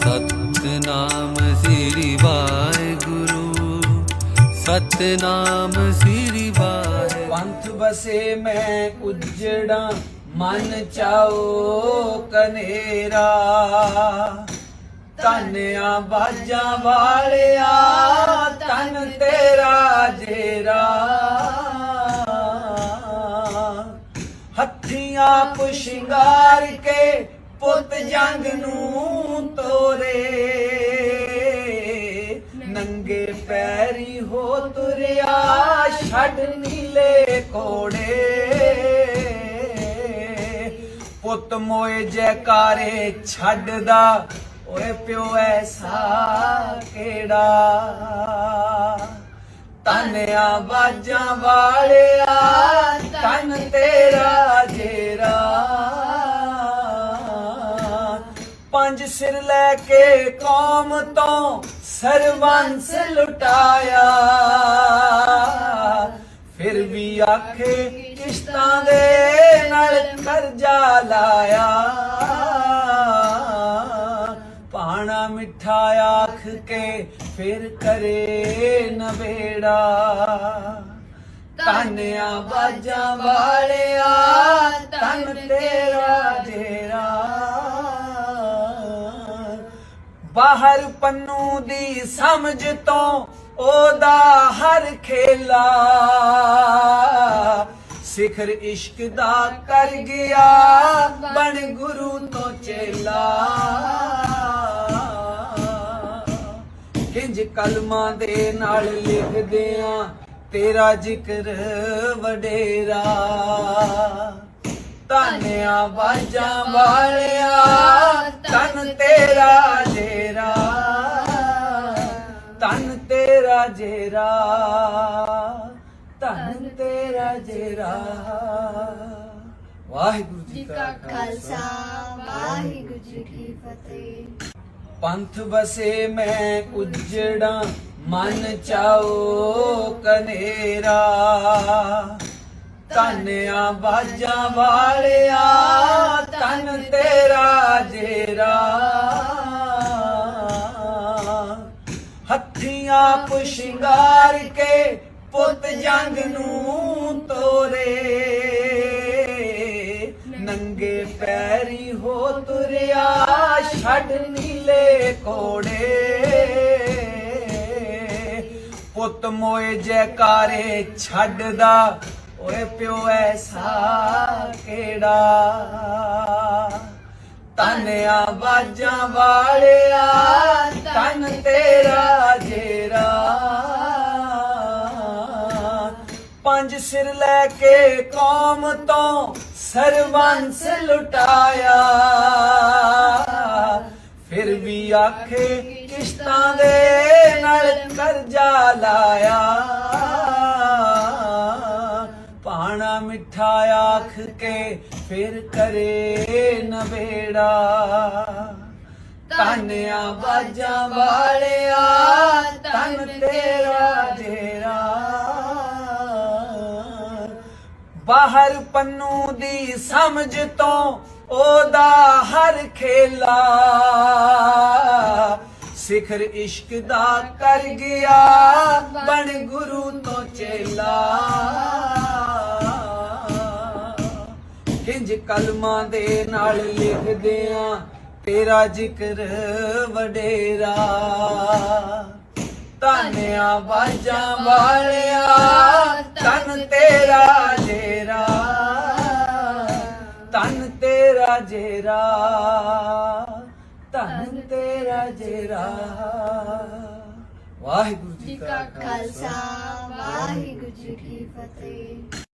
ਸਤਨਾਮ ਸ੍ਰੀ ਵਾਹਿਗੁਰੂ, ਸਤਨਾਮ ਸ੍ਰੀ ਵਾਹਿਗੁਰੂ। ਪੰਥ ਬਸੇ ਮੈਂ ਉਜੜਾ, ਮਨ ਚਾਉ ਕਨੇਰਾ। ਤਨਿਆ ਬਾਜਾਂ ਵਾਲਿਆ ਤਨ ਤੇਰਾ ਜੇਰਾ। ਹੱਥੀਆਂ ਪੁਸ਼ਿੰਗਾਰ ਕੇ ਪੁੱਤ ਜੰਗ ਨੂੰ ਤੋਰੇ। ਨੰਗੇ ਪੈਰੀ ਹੋ ਤੁਰਿਆ, ਛੱਡ ਨੀਲੇ ਕੋੜੇ ਪੁੱਤ ਮੋਏ ਜੈਕਾਰੇ ਛੱਡਦਾ, ਓਏ ਪਿਓ ਐਸਾ ਕਿਹੜਾ? ਤਨਿਆ ਬਾਜਾਂ ਵਾਲਿਆ ਤਨ ਤੇਰਾ ਸਿਰ ਲੈ ਕੇ ਕੌਮ ਤੋਂ ਸਰਬੰਸ ਲੁਟਾਇਆ। ਫਿਰ ਵੀ ਆਖੇ ਕਿਸ਼ਤਾਂ ਦੇ ਨਾਲ ਕਰਜ਼ਾ ਲਾਇਆ। ਪਾਣਾ ਮਿੱਠਾ ਆਖ ਕੇ ਫਿਰ ਕਰੇ ਨਵੇੜਾ। ਤਾਨਿਆ ਬਾਜਾਂ ਵਾਲਿਆ ਤਨ ਤੇਰਾ ਬਾਹਰ ਪੰਨੂ ਦੀ ਸਮਝ ਤੋਂ ਉਹਦਾ ਹਰ ਖੇਲਾ। ਸਿਖਰ ਇਸ਼ਕ ਦਾ ਕਰ ਗਿਆ, ਬਣ ਗੁਰੂ ਤੋਂ ਚੇਲਾ। ਕਿੰਜ ਕਲਮਾਂ ਦੇ ਨਾਲ ਲਿਖਦੇ ਆ, ਤੇਰਾ ਜ਼ਿਕਰ ਵਡੇਰਾ। ਧੰਨਿਆ ਬਾਜਾਂ ਵਾਲਿਆ ਤੇਰਾ ਜੇਰਾ ਤਨ ਤੇਰਾ ਜੇਰਾ। ਵਾਹਿਗੁਰੂ ਜੀ ਕਾ ਖਾਲਸਾ, ਵਾਹਿਗੁਰੂ ਜੀ ਕੀ ਫਤਿਹ। ਪੰਥ ਬਸੇ ਮੈਂ ਉਜੜਾਂ, ਮਨ ਚਾਓ ਕਨੇਰਾ। ਧੰਨਿਆ ਬਾਜਾਂ ਵਾਲਿਆ ਤਨ ਤੇਰਾ ਜੇਰਾ। ਹੱਥੀਆਂ ਪੁਸ਼ਿੰਗਾਰ ਕੇ ਪੁੱਤ ਜੰਗ ਨੂੰ ਤੋਰੇ। ਨੰਗੇ ਪੈਰੀ ਹੋ ਤੁਰਿਆ ਛੱਡ ਨੀਲੇ ਕੋੜੇ ਪੁੱਤ ਮੋਏ ਜੈਕਾਰੇ ਛੱਡਦਾ, ਓਏ ਪਿਓ ਐਸਾ ਕਿਹੜਾ? ਤਨਿਆ ਬਾਜਾਂ ਵਾਲਿਆ ਤਨ ਤੇਰਾ ਜੇਰਾ। ਪੰਜ ਸਿਰ ਲੈ ਕੇ ਕੌਮ ਤੋਂ ਸਰਵੰਸ ਲੁਟਾਇਆ। ਫਿਰ ਵੀ ਆਖੇ ਕਿਸ਼ਤਾਂ ਦੇ ਨਾਲ ਕਰਜ਼ਾ ਲਾਇਆ। ਪਾਣਾ ਮਿੱਠਾ ਆਖ ਕੇ ਫਿਰ ਕਰੇ ਨਵੇੜਾ ਤਾਨਿਆ ਬਾਜਾਂ ਵਾਲਿਆ ਤਨ ਤੇਰਾ ਜੇਰਾ ਬਾਹਰ ਪੰਨੂ ਦੀ ਸਮਝ ਤੋਂ ਉਹਦਾ ਹਰ ਖੇਲਾ। ਸਿਖਰ ਇਸ਼ਕ ਦਾ ਕਰ ਗਿਆ, ਬਣ ਗੁਰੂ ਕਲਮਾਂ ਦੇ ਨਾਲ ਲਿਖਦੇ ਆ, ਤੇਰਾ ਜ਼ਿਕਰ ਵਡੇਰਾ। ਧੰਨਿਆ ਬਾਜਾਂ ਵਾਲਿਆ ਤਨ ਤੇਰਾ ਜੇਰਾ। ਤਨ ਤੇਰਾ ਜੇਰਾ ਤਨ ਤੇਰਾ ਜੇਰਾ। ਵਾਹਿਗੁਰੂ ਜੀ ਕਾ ਖਾਲਸਾ, ਵਾਹਿਗੁਰੂ ਜੀ ਕੀ ਫਤਿਹ।